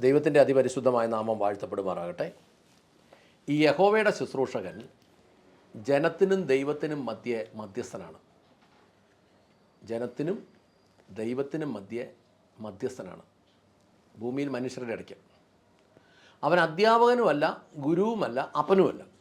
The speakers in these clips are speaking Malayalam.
ദൈവത്തിന്റെ അതിപരിശുദ്ധമായ നാമം വാഴ്ത്തപ്പെടുമാറാകട്ടെ. ഈ യഹോവയുടെ ശുശ്രൂഷകൻ ജനത്തിനും ദൈവത്തിനും മധ്യേ മധ്യസ്ഥനാണ്. ജനത്തിനും ദൈവത്തിനും മധ്യേ മധ്യസ്ഥനാണ്. ഭൂമിയിൽ മനുഷ്യരുടെ ഇടയ്ക്ക്. അവൻ അധ്യാപകനുമല്ല ഗുരുവുമല്ല അപ്പനുമല്ല.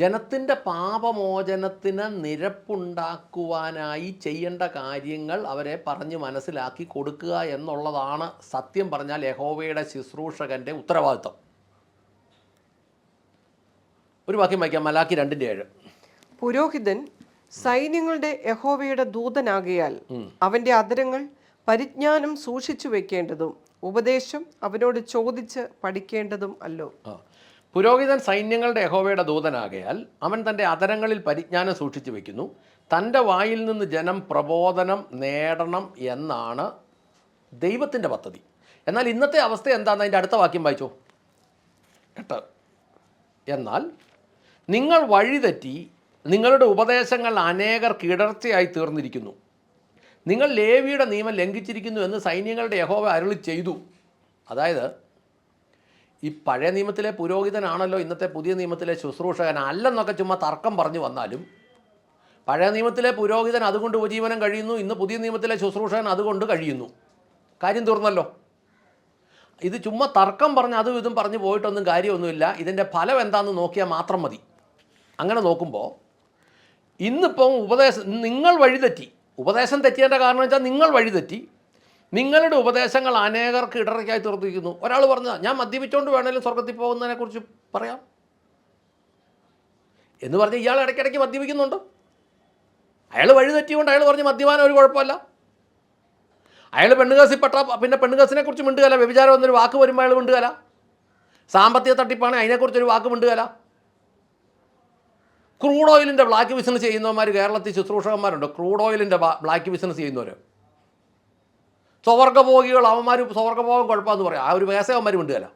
ജനത്തിന്റെ പാപമോചനത്തിന് നിരപ്പുണ്ടാക്കുവാനായി ചെയ്യേണ്ട കാര്യങ്ങൾ അവരെ പറഞ്ഞ് മനസ്സിലാക്കി കൊടുക്കുക എന്നുള്ളതാണ് സത്യം പറഞ്ഞാൽ യഹോവയുടെ ശുശ്രൂഷകന്റെ ഉത്തരവാദിത്വം. ഒരു വാക്യം വായിക്കാം മലാക്കി രണ്ടിന്റെ ഏഴ്. പുരോഹിതൻ സൈന്യങ്ങളുടെ യഹോവയുടെ ദൂതനാകിയാൽ അവന്റെ അതിരങ്ങൾ പരിജ്ഞാനം സൂക്ഷിച്ചു വെക്കേണ്ടതും ഉപദേശം അവനോട് ചോദിച്ച് പഠിക്കേണ്ടതും അല്ലോ. ആ. പുരോഹിതൻ സൈന്യങ്ങളുടെ യഹോവയുടെ ദൂതനാകയാൽ അവൻ തന്റെ അതരങ്ങളിൽ പരിജ്ഞാനം സൂക്ഷിച്ചു വയ്ക്കുന്നു തന്റെ വായിൽ നിന്ന് ജനം പ്രബോധനം നേടണം എന്നാണ് ദൈവത്തിന്റെ പദ്ധതി. എന്നാൽ ഇന്നത്തെ അവസ്ഥ എന്താണെന്ന് അതിന്റെ അടുത്ത വാക്യം വായിച്ചോ. എട്ട്. എന്നാൽ നിങ്ങൾ വഴിതെറ്റി നിങ്ങളുടെ ഉപദേശങ്ങൾ അനേകർ കിടർച്ചയായി തീർന്നിരിക്കുന്നു. നിങ്ങൾ ലേവിയുടെ നിയമം ലംഘിച്ചിരിക്കുന്നു എന്ന് സൈന്യങ്ങളുടെ യഹോവ അരുളി ചെയ്തു. അതായത് ഈ പഴയ നിയമത്തിലെ പുരോഹിതനാണല്ലോ ഇന്നത്തെ പുതിയ നിയമത്തിലെ ശുശ്രൂഷകൻ അല്ലെന്നൊക്കെ ചുമ്മാ തർക്കം പറഞ്ഞു വന്നാലും പഴയ നിയമത്തിലെ പുരോഹിതൻ അതുകൊണ്ട് ഉപജീവനം കഴിയുന്നു ഇന്ന് പുതിയ നിയമത്തിലെ ശുശ്രൂഷകൻ അതുകൊണ്ട് കഴിയുന്നു. കാര്യം തീർന്നല്ലോ. ഇത് ചുമ്മാ തർക്കം പറഞ്ഞ് അതും ഇതും പറഞ്ഞു പോയിട്ടൊന്നും കാര്യമൊന്നുമില്ല. ഇതിന്റെ ഫലം എന്താണെന്ന് നോക്കിയാൽ മാത്രം മതി. അങ്ങനെ നോക്കുമ്പോൾ ഇന്നിപ്പം ഉപദേശം നിങ്ങൾ വഴിതെറ്റി. ഉപദേശം തെറ്റിയതിന്റെ കാരണം വെച്ചാൽ നിങ്ങൾ വഴിതെറ്റി. നിങ്ങളുടെ ഉപദേശങ്ങൾ അനേകർക്ക് ഇടറയ്ക്കായി തീർത്തിരിക്കുന്നു ഒരാൾ പറഞ്ഞാൽ ഞാൻ മദ്യപിച്ചുകൊണ്ട് വേണമെങ്കിലും സ്വർഗത്തിൽ പോകുന്നതിനെക്കുറിച്ച് പറയാം. എന്ന് പറഞ്ഞ് ഇയാൾ ഇടയ്ക്കിടയ്ക്ക് മദ്യപിക്കുന്നുണ്ട്. അയാൾ വഴി തെറ്റിയുകൊണ്ട് അയാൾ പറഞ്ഞ് മദ്യപാനം ഒരു കുഴപ്പമല്ല. അയാൾ പെണ്ണുകാസിൽപ്പെട്ട പിന്നെ പെണ്ണുകാസിനെ കുറിച്ച് മിണ്ടുകല. വ്യഭിചാരം എന്നൊരു വാക്ക് വരുമ്പോൾ അയാൾ മിണ്ടുകല. സാമ്പത്തിക തട്ടിപ്പാണ് അതിനെക്കുറിച്ചൊരു വാക്ക് മിണ്ടുകല. ക്രൂഡ് ഓയിലിന്റെ ബ്ലാക്ക് ബിസിനസ് ചെയ്യുന്നവന്മാർ കേരളത്തിൽ ശുശ്രൂഷകന്മാരുണ്ട്. ക്രൂഡ് ഓയിലിന്റെ ബ്ലാക്ക് ബിസിനസ് ചെയ്യുന്നവർ സ്വർഗഭോഗികൾ അവന്മാർ സ്വർഗഭോഗം കുഴപ്പമെന്ന് പറയാം. ആ ഒരു വേസവന്മാർ അല്ല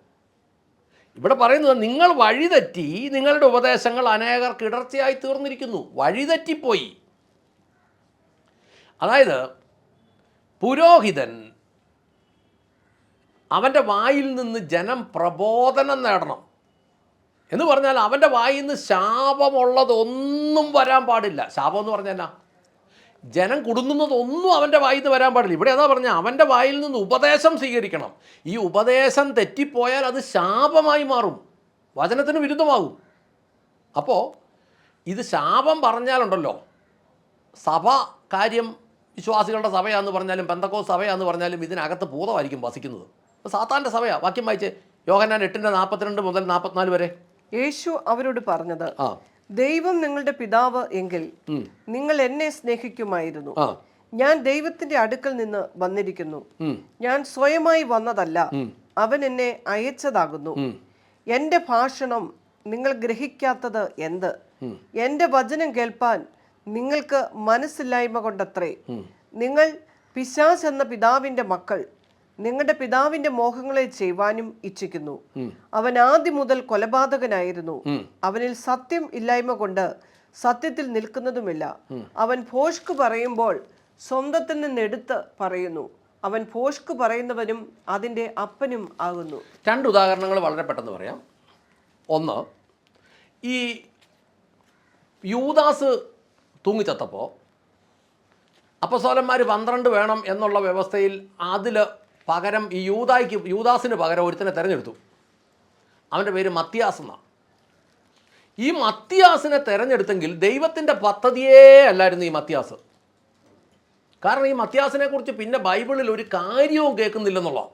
ഇവിടെ പറയുന്നത് നിങ്ങൾ വഴിതെറ്റി നിങ്ങളുടെ ഉപദേശങ്ങൾ അനേകർ കിടർച്ചയായി തീർന്നിരിക്കുന്നു. വഴിതെറ്റിപ്പോയി. അതായത് പുരോഹിതൻ അവന്റെ വായിൽ നിന്ന് ജനം പ്രബോധനം നേടണം. എന്ന് പറഞ്ഞാൽ അവന്റെ വായിൽ നിന്ന് ശാപമുള്ളതൊന്നും വരാൻ പാടില്ല. ശാപം എന്ന് പറഞ്ഞാൽ ജനം കുടുങ്ങുന്നതൊന്നും അവന്റെ വായിൽ നിന്ന് വരാൻ പാടില്ല. ഇവിടെ അതാ പറഞ്ഞ അവന്റെ വായിൽ നിന്ന് ഉപദേശം സ്വീകരിക്കണം. ഈ ഉപദേശം തെറ്റിപ്പോയാൽ അത് ശാപമായി മാറും. വചനത്തിന് വിരുദ്ധമാകും. അപ്പോൾ ഇത് ശാപം പറഞ്ഞാലുണ്ടല്ലോ. സഭ കാര്യം വിശ്വാസികളുടെ സഭയാന്ന് പറഞ്ഞാലും പെന്തക്കോ സഭയാന്ന് പറഞ്ഞാലും ഇതിനകത്ത് ഭൂതമായിരിക്കും വസിക്കുന്നത്. അപ്പോൾ സാത്താന്റെ സഭയാണ് വാക്യം വായിച്ച്. യോഹന്നാൻ എട്ടിന്റെ നാൽപ്പത്തിരണ്ട് മുതൽ നാൽപ്പത്തിനാല് വരെ. യേശു അവരോട് പറഞ്ഞത് ആ. ദൈവം നിങ്ങളുടെ പിതാവ് എങ്കിൽ നിങ്ങൾ എന്നെ സ്നേഹിക്കുമായിരുന്നു. ഞാൻ ദൈവത്തിന്റെ അടുക്കൽ നിന്ന് വന്നിരിക്കുന്നു. ഞാൻ സ്വയമായി വന്നതല്ല. അവൻ എന്നെ അയച്ചതാകുന്നു. എന്റെ ഭാഷണം നിങ്ങൾ ഗ്രഹിക്കാത്തത് എന്ത്? എന്റെ വചനം കേൾപ്പാൻ നിങ്ങൾക്ക് മനസ്സില്ലായ്മ കൊണ്ടത്രേ. നിങ്ങൾ പിശാസ് എന്ന പിതാവിന്റെ മക്കൾ നിങ്ങളുടെ പിതാവിന്റെ മോഹങ്ങളെ ചെയ്യുവാനും ഇച്ഛിക്കുന്നു. അവൻ ആദ്യം മുതൽ കൊലപാതകനായിരുന്നു. അവനിൽ സത്യം ഇല്ലായ്മ കൊണ്ട് സത്യത്തിൽ നിൽക്കുന്നതുമില്ല. അവൻ ഭോഷ്ക് പറയുമ്പോൾ സ്വന്തത്തിൽ നിന്നെടുത്ത് പറയുന്നു. അവൻ ഭോഷ്ക് പറയുന്നവനും അതിന്റെ അപ്പനും ആകുന്നു. രണ്ട് ഉദാഹരണങ്ങൾ വളരെ പെട്ടെന്ന് പറയാം. ഒന്ന് ഈ യൂദാസ് തൂങ്ങിച്ചത്തപ്പോൾ അപ്പസോലന്മാർ പന്ത്രണ്ട് വേണം എന്നുള്ള വ്യവസ്ഥയിൽ അതിൽ പകരം ഈ യൂതായ്ക്ക് യൂദാസിന് പകരം ഒരുത്തനെ തിരഞ്ഞെടുത്തു. അവന്റെ പേര് മത്തിയാസ് എന്നാണ്. ഈ മത്തിയാസിനെ തിരഞ്ഞെടുത്തെങ്കിൽ ദൈവത്തിന്റെ പദ്ധതിയേ അല്ലായിരുന്നു ഈ മത്തിയാസ്. കാരണം ഈ മത്യാസിനെ കുറിച്ച് പിന്നെ ബൈബിളിൽ ഒരു കാര്യവും കേൾക്കുന്നില്ലെന്നുള്ള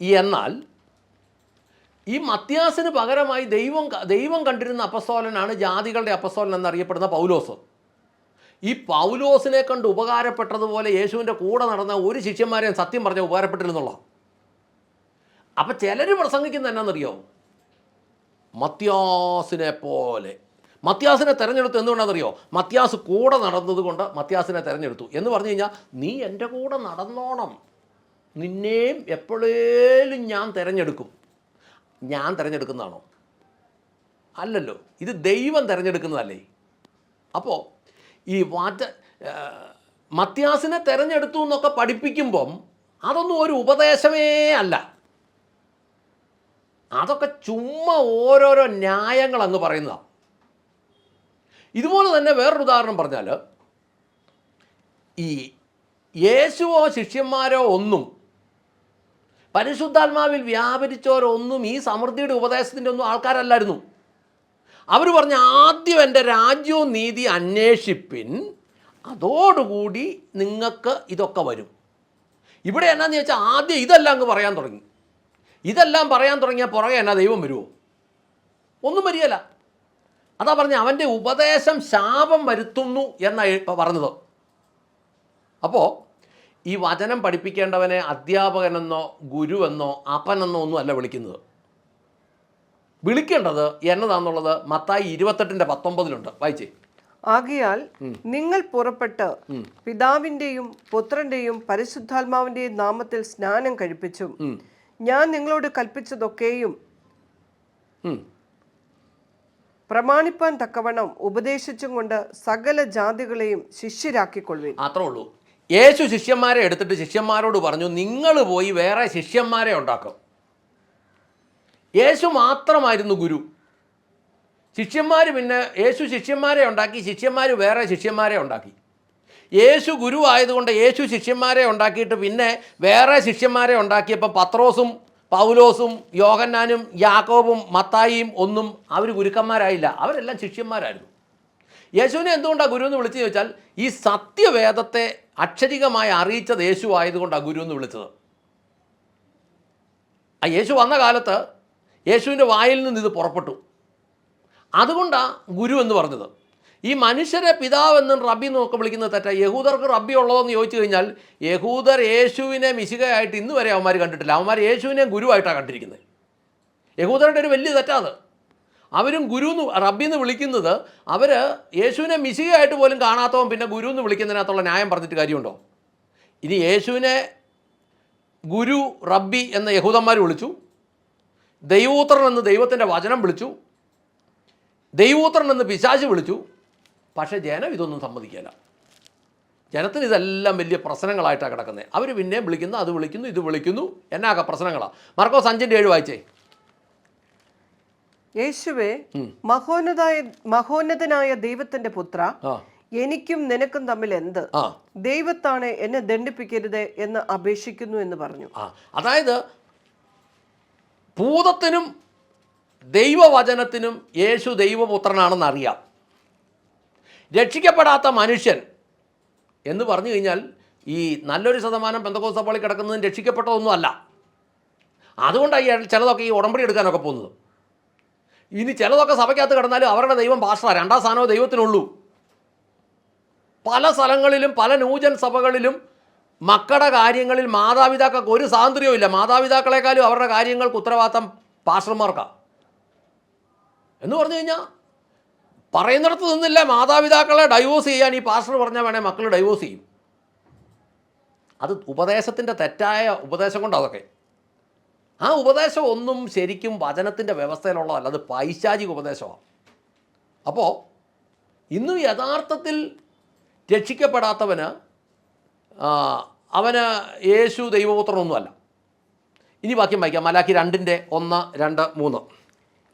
എന്നാൽ ഈ മത്യാസിന് പകരമായി ദൈവം ദൈവം കണ്ടിരുന്ന അപ്പസ്തോലനാണ് ജാതികളുടെ അപ്പസ്തോലൻ എന്നറിയപ്പെടുന്ന പൗലോസ്. ഈ പൗലോസിനെ കണ്ട് ഉപകാരപ്പെട്ടതുപോലെ യേശുവിന്റെ കൂടെ നടന്ന ഒരു ശിഷ്യന്മാരെയും സത്യം പറഞ്ഞ ഉപകാരപ്പെട്ടിരുന്നുള്ള അപ്പം ചിലർ പ്രസംഗിക്കുന്ന എന്നാണെന്നറിയോ മത്യാസിനെ പോലെ. മത്യാസിനെ തിരഞ്ഞെടുത്തു എന്തുകൊണ്ടാണെന്നറിയോ മത്യാസ് കൂടെ നടന്നതുകൊണ്ട് മത്യാസിനെ തിരഞ്ഞെടുത്തു. എന്ന് പറഞ്ഞു കഴിഞ്ഞാൽ നീ എന്റെ കൂടെ നടന്നോണം. നിന്നെയും എപ്പോഴേലും ഞാൻ തിരഞ്ഞെടുക്കും. ഞാൻ തിരഞ്ഞെടുക്കുന്നതാണോ? അല്ലല്ലോ. ഇത് ദൈവം തിരഞ്ഞെടുക്കുന്നതല്ലേ? അപ്പോൾ ഈ വാറ്റ മത്യാസിനെ തിരഞ്ഞെടുത്തു എന്നൊക്കെ പഠിപ്പിക്കുമ്പം അതൊന്നും ഒരു ഉപദേശമേ അല്ല. അതൊക്കെ ചുമ്മാ ഓരോരോ ന്യായങ്ങൾ അങ്ങ് പറയുന്നതാണ് ഇതുപോലെ തന്നെ വേറൊരു ഉദാഹരണം പറഞ്ഞാൽ ഈ യേശുവോ ശിഷ്യന്മാരോ ഒന്നും പരിശുദ്ധാത്മാവിൽ വ്യാപരിച്ചവരൊന്നും ഈ സമൃദ്ധിയുടെ ഉപദേശത്തിന്റെ ഒന്നും ആൾക്കാരല്ലായിരുന്നു. അവർ പറഞ്ഞ ആദ്യം എന്റെ രാജ്യവും നീതി അന്വേഷിപ്പിൻ. അതോടുകൂടി നിങ്ങൾക്ക് ഇതൊക്കെ വരും. ഇവിടെ എന്നാന്ന് ചോദിച്ചാൽ ആദ്യം ഇതെല്ലാം അങ്ങ് പറയാൻ തുടങ്ങി. ഇതെല്ലാം പറയാൻ തുടങ്ങിയാൽ പുറകെ എന്നാ ദൈവം വരുമോ ഒന്നും വരികയില്ല. അതാ പറഞ്ഞ അവന്റെ ഉപദേശം ശാപം വരുത്തുന്നു എന്നാണ് ഇപ്പോൾ പറഞ്ഞത്. അപ്പോൾ ഈ വചനം പഠിപ്പിക്കേണ്ടവനെ അധ്യാപകനെന്നോ ഗുരുവെന്നോ അപ്പനെന്നോ ഒന്നും അല്ല വിളിക്കുന്നത്. വിളിക്കേണ്ടത് എന്നതാണെന്നുള്ളത് മത്തായി ഇരുപത്തെട്ടിന്റെ പത്തൊമ്പതിലുണ്ട്. വായിച്ചേ. ആകയാൽ നിങ്ങൾ പുറപ്പെട്ട് പിതാവിന്റെയും പുത്രന്റെയും പരിശുദ്ധാത്മാവിന്റെയും നാമത്തിൽ സ്നാനം കഴിപ്പിച്ചും. ഞാൻ നിങ്ങളോട് കൽപ്പിച്ചതൊക്കെയും പ്രമാണിപ്പാൻ തക്കവണ്ണം ഉപദേശിച്ചും കൊണ്ട് സകല ജാതികളെയും ശിഷ്യരാക്കിക്കൊള്ളുവിൻ. അത്രേ ഉള്ളൂ. യേശു ശിഷ്യന്മാരെ എടുത്തിട്ട് ശിഷ്യന്മാരോട് പറഞ്ഞു നിങ്ങൾ പോയി വേറെ ശിഷ്യന്മാരെ ഉണ്ടാക്കും. യേശു മാത്രമായിരുന്നു ഗുരു. ശിഷ്യന്മാർ പിന്നെ യേശു ശിഷ്യന്മാരെ ഉണ്ടാക്കി ശിഷ്യന്മാർ വേറെ ശിഷ്യന്മാരെ ഉണ്ടാക്കി. യേശു ഗുരു ആയതുകൊണ്ട് യേശു ശിഷ്യന്മാരെ ഉണ്ടാക്കിയിട്ട് പിന്നെ വേറെ ശിഷ്യന്മാരെ ഉണ്ടാക്കിയപ്പോൾ പത്രോസും പൗലോസും യോഹന്നാനും യാക്കോബും മത്തായിയും ഒന്നും അവർ ഗുരുക്കന്മാരായില്ല. അവരെല്ലാം ശിഷ്യന്മാരായിരുന്നു. യേശുവിനെ എന്തുകൊണ്ടാണ് ഗുരു എന്ന് വിളിച്ചു ചോദിച്ചാൽ ഈ സത്യവേദത്തെ അക്ഷരികമായി അറിയിച്ചത് യേശു ആയതുകൊണ്ടാണ് ഗുരു എന്ന് വിളിച്ചത്. ആ യേശു വന്ന കാലത്ത് യേശുവിന്റെ വായിൽ നിന്ന് ഇത് പുറപ്പെട്ടു. അതുകൊണ്ടാണ് ഗുരു എന്ന് പറഞ്ഞത്. ഈ മനുഷ്യരെ പിതാവെന്നും റബ്ബി നോക്കി വിളിക്കുന്നത് തെറ്റാ. യഹൂദർക്ക് റബ്ബി ഉള്ളതെന്ന് ചോദിച്ചു കഴിഞ്ഞാൽ യഹൂദർ യേശുവിനെ മിശികയായിട്ട് ഇന്ന് വരെ അവന്മാർ കണ്ടിട്ടില്ല. അവന്മാർ യേശുവിനെ ഗുരുവായിട്ടാണ് കണ്ടിരിക്കുന്നത് യഹൂദരുടെ ഒരു വലിയ തെറ്റാത് അവരും ഗുരു എന്ന് റബ്ബി എന്ന് വിളിക്കുന്നത് അവർ യേശുവിനെ മിശികയായിട്ട് പോലും കാണാത്തവൻ പിന്നെ ഗുരു എന്ന് വിളിക്കുന്നതിനകത്തുള്ള ന്യായം പറഞ്ഞിട്ട് കാര്യമുണ്ടോ? ഇനി യേശുവിനെ ഗുരു റബ്ബി എന്ന യഹൂദന്മാർ വിളിച്ചു. ദൈവോത്രൻ എന്ന് ദൈവത്തിന്റെ വചനം വിളിച്ചു. ദൈവോത്രൻ എന്ന് പിശാച് വിളിച്ചു. പക്ഷേ ജനം ഇതൊന്നും സമ്മതിക്കില്ല ജനത്തിന് ഇതെല്ലാം വലിയ പ്രശ്നങ്ങളായിട്ടാണ് കിടക്കുന്നത്. അവർ പിന്നെയും വിളിക്കുന്നു അത് വിളിക്കുന്നു ഇത് വിളിക്കുന്നു. എന്നാക്ക പ്രശ്നങ്ങളാണ് മർക്കോസ് അഞ്ചിന്റെ ഏഴ് വായിച്ചേ. യേശുവേ മഹോന്നതായ മഹോന്നതനായ ദൈവത്തിന്റെ പുത്ര എനിക്കും നിനക്കും തമ്മിൽ എന്ത്? ദൈവത്താണ് എന്നെ ദണ്ഡിപ്പിക്കരുത് എന്ന് അപേക്ഷിക്കുന്നു എന്ന് പറഞ്ഞു. അതായത് ഭൂതത്തിനും ദൈവവചനത്തിനും യേശു ദൈവപുത്രനാണെന്ന് അറിയാം രക്ഷിക്കപ്പെടാത്ത മനുഷ്യൻ എന്ന് പറഞ്ഞു കഴിഞ്ഞാൽ ഈ നല്ലൊരു ശതമാനം പെന്തക്കോസ് സഭകളിൽ കിടക്കുന്നതും രക്ഷിക്കപ്പെട്ടതൊന്നും അല്ല അതുകൊണ്ടാണ് ചിലതൊക്കെ ഈ ഉടമ്പടി എടുക്കാനൊക്കെ പോകുന്നത്. ഇനി ചിലതൊക്കെ സഭയ്ക്കകത്ത് കിടന്നാലും അവരുടെ ദൈവം ഭാഷ രണ്ടാം സ്ഥാനമോ ദൈവത്തിനുള്ളൂ. പല സ്ഥലങ്ങളിലും പല നൂജൻ സഭകളിലും മക്കളുടെ കാര്യങ്ങളിൽ മാതാപിതാക്കൾക്ക് ഒരു സ്വാതന്ത്ര്യവും ഇല്ല. മാതാപിതാക്കളെക്കാളും അവരുടെ കാര്യങ്ങൾക്ക് ഉത്തരവാദിത്തം പാസ്റ്റർമാർക്കാണ് എന്ന് പറഞ്ഞു കഴിഞ്ഞാൽ പറയുന്നിടത്ത് നിന്നില്ല മാതാപിതാക്കളെ ഡൈവോഴ്സ് ചെയ്യാൻ ഈ പാസ്റ്റർ പറഞ്ഞാൽ വേണേൽ മക്കൾ ഡൈവോഴ്സ് ചെയ്യും. അത് ഉപദേശത്തിന്റെ തെറ്റായ ഉപദേശം കൊണ്ട് അതൊക്കെ. ആ ഉപദേശം ഒന്നും ശരിക്കും വചനത്തിന്റെ വ്യവസ്ഥയിലുള്ളതല്ല അത് പൈശാചിക ഉപദേശമാണ് അപ്പോൾ ഇന്നും യഥാർത്ഥത്തിൽ രക്ഷിക്കപ്പെടാത്തവന് അവന് യേശു ദൈവപുത്രനൊന്നുമല്ല. ഇനി വാക്യം വായിക്കാം. മലാക്കി രണ്ടിന്റെ ഒന്ന് രണ്ട് മൂന്ന്.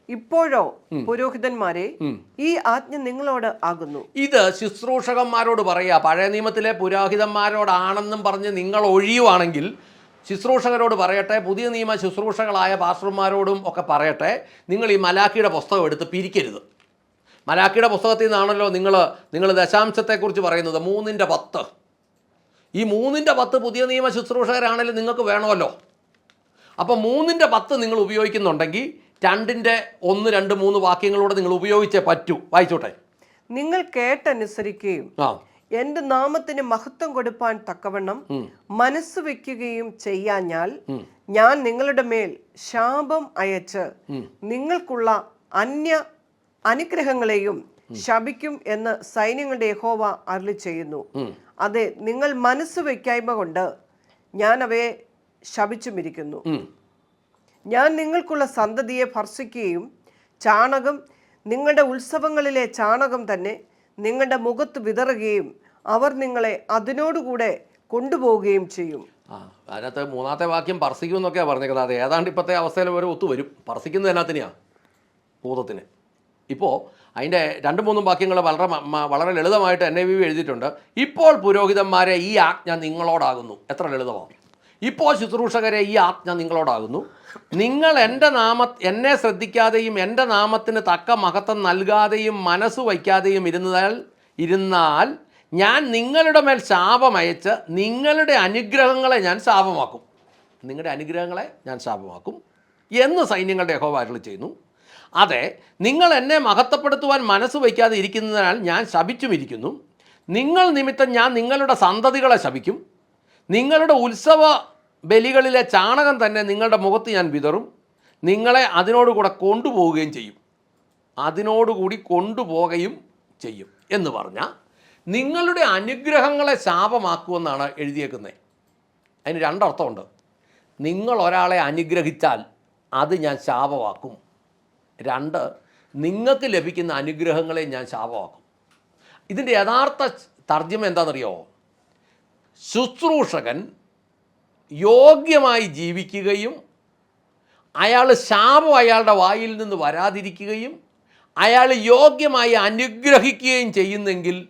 ഇപ്പോഴോ പുരോഹിതന്മാരെ ഈ ആജ്ഞ നിങ്ങളോട് ആകുന്നു. ഇത് ശുശ്രൂഷകന്മാരോട് പറയുക പഴയ നിയമത്തിലെ പുരോഹിതന്മാരോടാണെന്നും പറഞ്ഞ് നിങ്ങൾ ഒഴിയുവാണെങ്കിൽ ശുശ്രൂഷകരോട് പറയട്ടെ പുതിയ നിയമ ശുശ്രൂഷകളായ പാസ്റ്റർമാരോടും ഒക്കെ പറയട്ടെ. നിങ്ങൾ ഈ മലാക്കിയുടെ പുസ്തകം എടുത്ത് പിരിക്കരുത്. മലാക്കിയുടെ പുസ്തകത്തിൽ നിന്നാണല്ലോ നിങ്ങൾ നിങ്ങൾ ദശാംശത്തെക്കുറിച്ച് പറയുന്നത്. മൂന്നിന്റെ പത്ത്. ഈ മൂന്നിന്റെ പത്ത് പുതിയ നിയമ ശുശ്രൂഷകരാണെങ്കിലും നിങ്ങൾക്ക് വേണമല്ലോ. അപ്പോൾ മൂന്നിന്റെ പത്ത് നിങ്ങൾ ഉപയോഗിക്കുന്നുണ്ടെങ്കിൽ രണ്ടിന്റെ ഒന്ന് രണ്ട് മൂന്ന് വാക്യങ്ങളൂടെ നിങ്ങൾ ഉപയോഗിച്ചേ പറ്റൂ. വായിച്ചോട്ടെ. നിങ്ങൾ കേട്ടനുസരിക്കുകയും എന്റെ നാമത്തിന് മഹത്വം കൊടുപ്പാൻ തക്കവണ്ണം മനസ്സ് വെക്കുകയും ചെയ്യാഞ്ഞാൽ ഞാൻ നിങ്ങളുടെ മേൽ ശാപം അയച്ച് നിങ്ങൾക്കുള്ള അന്യ അനുഗ്രഹങ്ങളെയും ശപിക്കും എന്ന് സൈന്യങ്ങളുടെ യഹോവ അരളി ചെയ്യുന്നു. അതെ നിങ്ങൾ മനസ്സ് വയ്ക്കായ്മ കൊണ്ട് ഞാൻ അവയെ ശപിച്ചുമിരിക്കുന്നു ഞാൻ നിങ്ങൾക്കുള്ള സന്തതിയെ ഭർഷിക്കുകയും ചാണകം നിങ്ങളുടെ ഉത്സവങ്ങളിലെ ചാണകം തന്നെ നിങ്ങളുടെ മുഖത്ത് വിതറുകയും അവർ നിങ്ങളെ അതിനോടുകൂടെ കൊണ്ടുപോവുകയും ചെയ്യും. ആ അതിനകത്ത് മൂന്നാമത്തെ വാക്യം പർസിക്കും എന്നൊക്കെയാണ് പറഞ്ഞേക്കുന്നത്. അത് ഏതാണ്ട് ഇപ്പോഴത്തെ അവസ്ഥയിൽ വരെ ഒത്തു വരും പർസിക്കുന്നത് എന്നാത്തിനെയാണ് ഭൂതത്തിന്. ഇപ്പോൾ അതിന്റെ രണ്ട് മൂന്നും വാക്യങ്ങൾ വളരെ വളരെ ലളിതമായിട്ട് എൻ ഐ വി എഴുതിയിട്ടുണ്ട്. ഇപ്പോൾ പുരോഹിതന്മാരെ ഈ ആജ്ഞ നിങ്ങളോടാകുന്നു. എത്ര ലളിതമാണ്. ഇപ്പോൾ ശുശ്രൂഷകരെ ഈ ആജ്ഞ നിങ്ങളോടാകുന്നു. നിങ്ങൾ എന്റെ നാമ എന്നെ ശ്രദ്ധിക്കാതെയും എന്റെ നാമത്തിന് തക്ക മഹത്വം നൽകാതെയും മനസ്സ് വയ്ക്കാതെയും ഇരുന്നാൽ ഇരുന്നാൽ ഞാൻ നിങ്ങളുടെ മേൽ ശാപമയച്ച് നിങ്ങളുടെ അനുഗ്രഹങ്ങളെ ഞാൻ ശാപമാക്കും. നിങ്ങളുടെ അനുഗ്രഹങ്ങളെ ഞാൻ ശാപമാക്കും എന്ന് സൈന്യങ്ങളുടെ യഹോവ അരുളി ചെയ്യുന്നു. അതെ നിങ്ങൾ എന്നെ മഹത്വപ്പെടുത്തുവാൻ മനസ്സ് വയ്ക്കാതെ ഇരിക്കുന്നതിനാൽ ഞാൻ ശപിച്ചുമിരിക്കുന്നു. നിങ്ങൾ നിമിത്തം ഞാൻ നിങ്ങളുടെ സന്തതികളെ ശപിക്കും. നിങ്ങളുടെ ഉത്സവ ബലികളിലെ ചാണകം തന്നെ നിങ്ങളുടെ മുഖത്ത് ഞാൻ വിതറും. നിങ്ങളെ അതിനോടുകൂടെ കൊണ്ടുപോവുകയും ചെയ്യും. അതിനോടുകൂടി കൊണ്ടുപോവുകയും ചെയ്യും എന്ന് പറഞ്ഞാൽ നിങ്ങളുടെ അനുഗ്രഹങ്ങളെ ശാപമാക്കുമെന്നാണ് എഴുതിയേക്കുന്നത് അതിന് രണ്ടർത്ഥമുണ്ട്. നിങ്ങൾ ഒരാളെ അനുഗ്രഹിച്ചാൽ അത് ഞാൻ ശാപമാക്കും. രണ്ട് നിങ്ങൾക്ക് ലഭിക്കുന്ന അനുഗ്രഹങ്ങളെ ഞാൻ ശാപമാക്കും. ഇതിന്റെ യഥാർത്ഥ തർജമ എന്താണെന്നറിയോ? ശുശ്രൂഷകൻ യോഗ്യമായി ജീവിക്കുകയും അയാൾ ശാപം അയാളുടെ വായിൽ നിന്ന് വരാതിരിക്കുകയും അയാൾ യോഗ്യമായി അനുഗ്രഹിക്കുകയും ചെയ്യുന്നെങ്കിൽ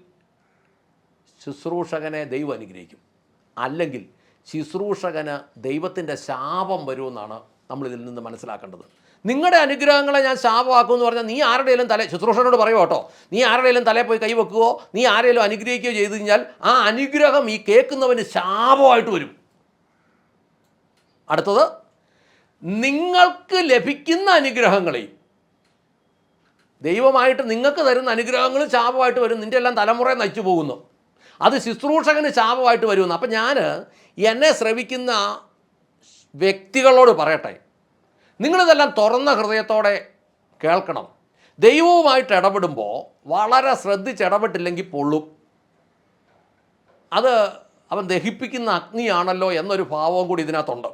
ശുശ്രൂഷകനെ ദൈവം അനുഗ്രഹിക്കും. അല്ലെങ്കിൽ ശുശ്രൂഷകന് ദൈവത്തിന്റെ ശാപം വരുമെന്നാണ് നമ്മൾ ഇതിൽ നിന്ന് മനസ്സിലാക്കേണ്ടത്. നിങ്ങളുടെ അനുഗ്രഹങ്ങളെ ഞാൻ ശാപമാക്കും എന്ന് പറഞ്ഞാൽ നീ ആരുടെയും തല ശുശ്രൂഷനോട് പറയുമോ കേട്ടോ? നീ ആരുടെയും തലയിൽ പോയി കൈവെക്കുകയോ നീ ആരെയും അനുഗ്രഹിക്കുകയോ ചെയ്തു കഴിഞ്ഞാൽ ആ അനുഗ്രഹം ഈ കേൾക്കുന്നവന് ശാപമായിട്ട് വരും. അടുത്തത് നിങ്ങൾക്ക് ലഭിക്കുന്ന അനുഗ്രഹങ്ങളെയും ദൈവമായിട്ട് നിങ്ങൾക്ക് തരുന്ന അനുഗ്രഹങ്ങൾ ശാപമായിട്ട് വരും. നിന്റെ എല്ലാം തലമുറ നയിച്ചു പോകുന്നു. അത് ശുശ്രൂഷകന് ശാപമായിട്ട് വരുമെന്ന്. അപ്പം ഞാൻ എന്നെ ശ്രവിക്കുന്ന വ്യക്തികളോട് പറയട്ടെ. നിങ്ങളിതെല്ലാം തുറന്ന ഹൃദയത്തോടെ കേൾക്കണം. ദൈവവുമായിട്ട് ഇടപെടുമ്പോൾ വളരെ ശ്രദ്ധിച്ച് ഇടപെട്ടില്ലെങ്കിൽ പൊള്ളും. അത് അവൻ ദഹിപ്പിക്കുന്ന അഗ്നിയാണല്ലോ എന്നൊരു ഭാവവും കൂടി ഇതിനകത്തുണ്ട്.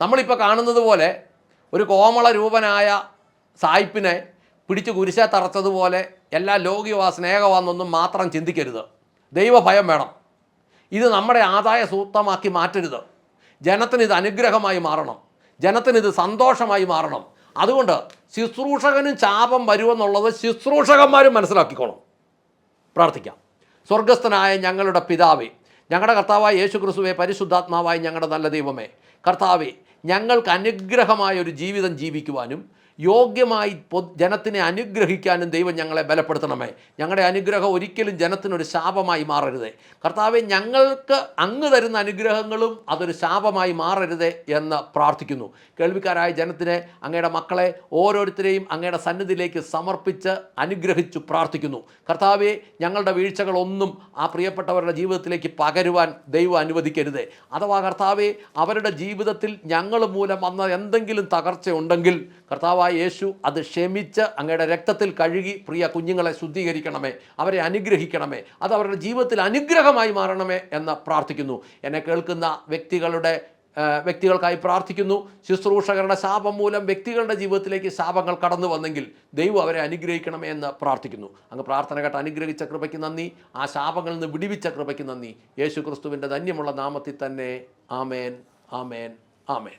നമ്മളിപ്പോൾ കാണുന്നത് പോലെ ഒരു കോമള രൂപനായ സായിപ്പിനെ പിടിച്ച് കുരിശ തറച്ചതുപോലെ എല്ലാ ലോകിയവാ സ്നേഹവാന്നൊന്നും മാത്രം ചിന്തിക്കരുത്. ദൈവഭയം വേണം. ഇത് നമ്മുടെ ആദായ സൂക്തമാക്കി മാറ്റരുത്. ജനത്തിന് ഇത് അനുഗ്രഹമായി മാറണം. ജനത്തിന് ഇത് സന്തോഷമായി മാറണം. അതുകൊണ്ട് ശുശ്രൂഷകനും ശാപം വരുമെന്നുള്ളത് ശുശ്രൂഷകന്മാരും മനസ്സിലാക്കിക്കോണം. പ്രാർത്ഥിക്കാം. സ്വർഗസ്ഥനായ ഞങ്ങളുടെ പിതാവേ ഞങ്ങളുടെ കർത്താവായ യേശു ക്രിസ്തുവെ പരിശുദ്ധാത്മാവായ ഞങ്ങളുടെ നല്ല ദൈവമേ കർത്താവേ ഞങ്ങൾക്ക് അനുഗ്രഹമായ ഒരു ജീവിതം ജീവിക്കുവാനും യോഗ്യമായി ജനത്തിനെ അനുഗ്രഹിക്കാനും ദൈവം ഞങ്ങളെ ബലപ്പെടുത്തണമേ. ഞങ്ങളുടെ അനുഗ്രഹം ഒരിക്കലും ജനത്തിനൊരു ശാപമായി മാറരുതേ. കർത്താവെ ഞങ്ങൾക്ക് അങ്ങ് തരുന്ന അനുഗ്രഹങ്ങളും അതൊരു ശാപമായി മാറരുതേ എന്ന് പ്രാർത്ഥിക്കുന്നു. കേൾവിക്കാരായ ജനത്തിനെ അങ്ങയുടെ മക്കളെ ഓരോരുത്തരെയും അങ്ങയുടെ സന്നിധിയിലേക്ക് സമർപ്പിച്ച് അനുഗ്രഹിച്ചു പ്രാർത്ഥിക്കുന്നു. കർത്താവെ ഞങ്ങളുടെ വീഴ്ചകളൊന്നും ആ പ്രിയപ്പെട്ടവരുടെ ജീവിതത്തിലേക്ക് പകരുവാൻ ദൈവം അനുവദിക്കരുതേ. അഥവാ കർത്താവെ അവരുടെ ജീവിതത്തിൽ ഞങ്ങൾ മൂലം വന്ന എന്തെങ്കിലും തകർച്ചയുണ്ടെങ്കിൽ കർത്താവായ യേശു അത് ക്ഷമിച്ച് അങ്ങയുടെ രക്തത്തിൽ കഴുകി പ്രിയ കുഞ്ഞുങ്ങളെ ശുദ്ധീകരിക്കണമേ അവരെ അനുഗ്രഹിക്കണമേ അത് അവരുടെ ജീവിതത്തിൽ അനുഗ്രഹമായി മാറണമേ എന്ന് പ്രാർത്ഥിക്കുന്നു. എന്നെ കേൾക്കുന്ന വ്യക്തികളുടെ വ്യക്തികൾക്കായി പ്രാർത്ഥിക്കുന്നു. ശുശ്രൂഷകരുടെ ശാപം മൂലം വ്യക്തികളുടെ ജീവിതത്തിലേക്ക് ശാപങ്ങൾ കടന്നു വന്നെങ്കിൽ ദൈവം അവരെ അനുഗ്രഹിക്കണമേ എന്ന് പ്രാർത്ഥിക്കുന്നു. അങ്ങ് പ്രാർത്ഥന കേട്ട് അനുഗ്രഹിച്ച കൃപയ്ക്ക് നന്ദി. ആ ശാപങ്ങളിൽ നിന്ന് വിടിവിച്ച കൃപയ്ക്ക് നന്ദി. യേശു ക്രിസ്തുവിന്റെ ധന്യമുള്ള നാമത്തിൽ തന്നെ ആമേൻ ആമേൻ ആമേൻ.